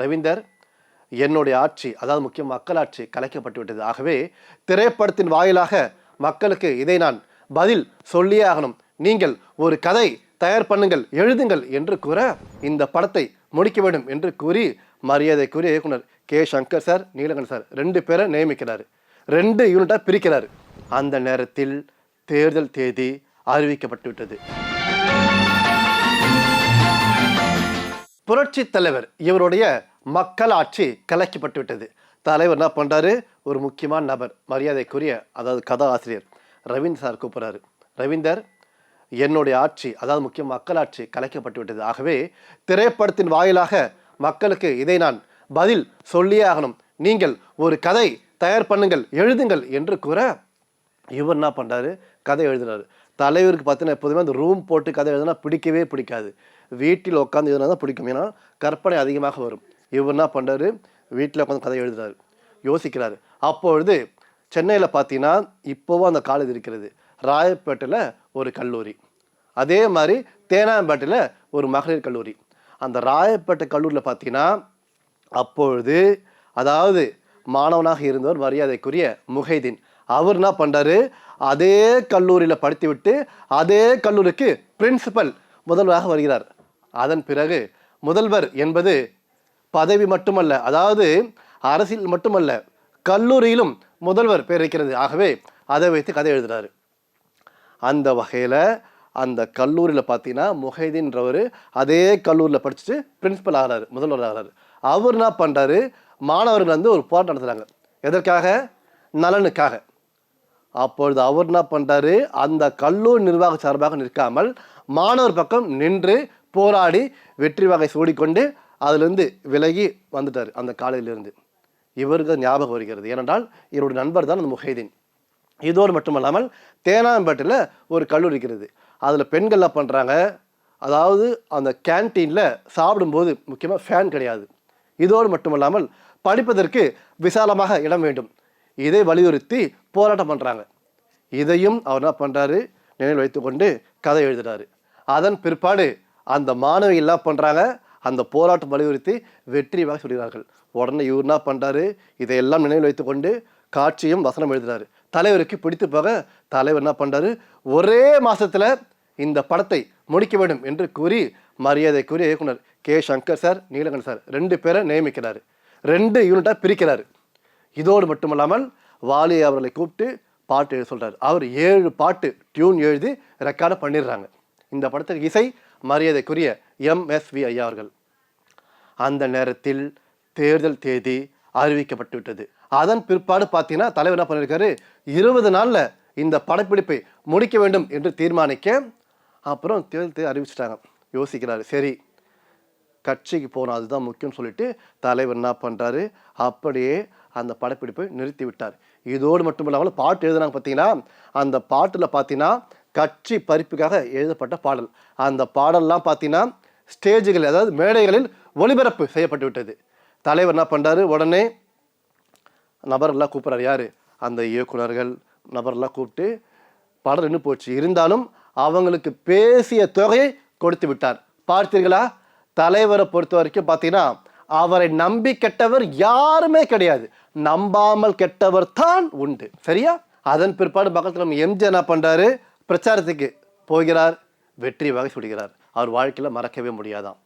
ரவீந்தர் என்னுடைய ஆட்சி அதாவது முக்கிய மக்களாட்சி கலைக்கப்பட்டு விட்டது. ஆகவே திரைப்படத்தின் வாயிலாக மக்களுக்கு இதை நான் பதில் சொல்லியே ஆகணும். நீங்கள் ஒரு கதை தயார் பண்ணுங்கள் எழுதுங்கள் என்று கூற இந்த படத்தை முடிக்க வேண்டும் என்று கூறி மரியாதைக்குரிய இயக்குனர் K. Shankar sir Neelakandan sir ரெண்டு பேரை நியமிக்கிறார். ரெண்டு யூனிட்டாக பிரிக்கிறார். அந்த நேரத்தில் தேர்தல் தேதி அறிவிக்கப்பட்டு விட்டது. புரட்சி தலைவர் இவருடைய மக்களாட்சி கலைக்கப்பட்டு விட்டது தலைவர் என்ன பண்ணுறாரு ஒரு முக்கியமான நபர் மரியாதைக்குரிய அதாவது கதா ஆசிரியர் ரவீந்தர் சார் கூப்பிட்றாரு. ரவீந்தர் என்னுடைய ஆட்சி அதாவது முக்கிய மக்களாட்சி கலைக்கப்பட்டு விட்டது ஆகவே திரைப்படத்தின் வாயிலாக மக்களுக்கு இதை நான் பதில் சொல்லியே ஆகணும். நீங்கள் ஒரு கதை தயார் பண்ணுங்கள் எழுதுங்கள் என்று கூற இவர் என்ன பண்ணுறாரு கதை எழுதுறாரு. தலைவருக்கு பார்த்தீங்கன்னா எப்போதுமே அந்த ரூம் போட்டு கதை எழுதுனா பிடிக்கவே பிடிக்காது. வீட்டில் உட்காந்து எழுதுனா தான் பிடிக்கும். ஏன்னா கற்பனை அதிகமாக வரும். இவர் என்ன பண்ணுறாரு வீட்டில் உட்காந்து கதை எழுதுறாரு. யோசிக்கிறாரு. அப்பொழுது சென்னையில் பார்த்தீங்கன்னா இப்போவும் அந்த காலேஜ் இருக்கிறது. ராயப்பேட்டையில் ஒரு கல்லூரி. அதே மாதிரி தேனாம்பேட்டையில் ஒரு மகளிர் கல்லூரி. அந்த ராயப்பேட்டை கல்லூரியில் பார்த்தீங்கன்னா அப்பொழுது அதாவது மாணவனாக இருந்தவர் மரியாதைக்குரிய முஹைதீன் அவர் என்ன பண்ணுறாரு அதே கல்லூரியில் படித்துவிட்டு அதே கல்லூரிக்கு பிரின்சிபல் முதல்வராக வருகிறார். அதன் பிறகு முதல்வர் என்பது பதவி மட்டுமல்ல அதாவது அரசியல் மட்டுமல்ல கல்லூரியிலும் முதல்வர் பேர் இருக்கிறது ஆகவே அதை வைத்து கதை எழுதுறாரு. அந்த வகையில் அந்த கல்லூரியில் பார்த்தீங்கன்னா முஹைதீன்றவர் அதே கல்லூரியில் படிச்சுட்டு பிரின்சிபல் ஆகிறாரு முதல்வர் ஆகிறாரு. அவர் என்ன பண்ணுறாரு மாணவர்கள் வந்து ஒரு போராட்டம் நடத்துகிறாங்க எதற்காக? நலனுக்காக. அப்பொழுது அவர் என்ன பண்ணுறாரு அந்த கல்லூரி நிர்வாக சார்பாக நிற்காமல் மாணவர் பக்கம் நின்று போராடி வெற்றி வகை சூடிக்கொண்டு அதுலேருந்து விலகி வந்துட்டார் அந்த காலையிலேருந்து. இவருக்கு ஞாபகம் வருகிறது. ஏனென்றால் இவருடைய நண்பர் தான் அந்த முஹைதீன். இதோடு மட்டுமல்லாமல் தேனாம்பேட்டில் ஒரு கல்லூரி இருக்கிறது. அதில் பெண்கள்லாம் பண்ணுறாங்க அதாவது அந்த கேன்டீனில் சாப்பிடும்போது முக்கியமாக ஃபேன் கிடையாது. இதோடு மட்டுமல்லாமல் படிப்பதற்கு விசாலமாக இடம் வேண்டும். இதை வலியுறுத்தி போராட்டம் பண்ணுறாங்க இதையும் அவர் என்ன பண்ணுறாரு நினைவில் வைத்துக்கொண்டு கதை எழுதுகிறாரு அதன் பிற்பாடு அந்த மாணவி எல்லாம் பண்ணுறாங்க அந்த போராட்டம் வலியுறுத்தி வெற்றியாக சொல்கிறார்கள் உடனே இவர் என்ன பண்ணுறாரு இதையெல்லாம் நினைவில் வைத்துக்கொண்டு காட்சியும் வசனம் எழுதுறாரு தலைவருக்கு பிடித்து போக தலைவர் என்ன பண்ணுறாரு ஒரே மாதத்தில் இந்த படத்தை முடிக்க வேண்டும் என்று கூறி மரியாதைக்குரிய இயக்குனர் K. Shankar sir Neelakandan sir ரெண்டு பேரை நியமிக்கிறார். ரெண்டு யூனிட்டாக பிரிக்கிறார். இதோடு மட்டுமல்லாமல் வாலி அவர்களை கூப்பிட்டு பாட்டு எழுத சொல்கிறார் அவர் ஏழு பாட்டு டியூன் எழுதி ரெக்கார்டை பண்ணிடுறாங்க. இந்த படத்துக்கு இசை மரியாதைக்குரிய எம்எஸ்வி ஐயா அவர்கள் அந்த நேரத்தில் தேர்தல் தேதி அறிவிக்கப்பட்டு விட்டது அதன் பிற்பாடு பார்த்தீங்கன்னா தலைவர் என்ன பண்ணியிருக்காரு? இருபது நாளில் இந்த படப்பிடிப்பை முடிக்க வேண்டும் என்று தீர்மானிக்க அப்புறம் தேர்தல் தேதி அறிவிச்சிட்டாங்க. யோசிக்கிறாரு. சரி கட்சிக்கு போகணும். அதுதான் முக்கியம்னு சொல்லிட்டு தலைவர் என்ன பண்ணுறாரு அப்படியே அந்த படப்பிடிப்பை நிறுத்தி விட்டார் இதோடு மட்டும் இல்லாமல் பாட்டு எழுதுனாங்க பார்த்தீங்கன்னா அந்த பாட்டில் பார்த்தீங்கன்னா கட்சி பறிப்புக்காக எழுதப்பட்ட பாடல். அந்த பாடல்லாம் பார்த்தீங்கன்னா ஸ்டேஜுகள் அதாவது மேடைகளில் ஒளிபரப்பு செய்யப்பட்டு விட்டது தலைவர் என்ன பண்ணுறாரு உடனே நபரெல்லாம் கூப்பிட்றாரு. யார்? அந்த இயக்குனர்கள் நபரெல்லாம் கூப்பிட்டு படம் நின்று போச்சு. இருந்தாலும் அவங்களுக்கு பேசிய தொகையை கொடுத்து விட்டார். பார்த்தீர்களா? தலைவரை பொறுத்த வரைக்கும் பார்த்தீங்கன்னா அவரை நம்பி கெட்டவர் யாருமே கிடையாது. நம்பாமல் கெட்டவர் தான் உண்டு. சரியா? அதன் பிற்பாடு பக்கத்தில் நம்ம எம்ஜி என்ன பண்ணுறாரு பிரச்சாரத்துக்கு போகிறார். வெற்றி வகை சுடுகிறார். அவர் வாழ்க்கையில் மறக்கவே முடியாதாம்.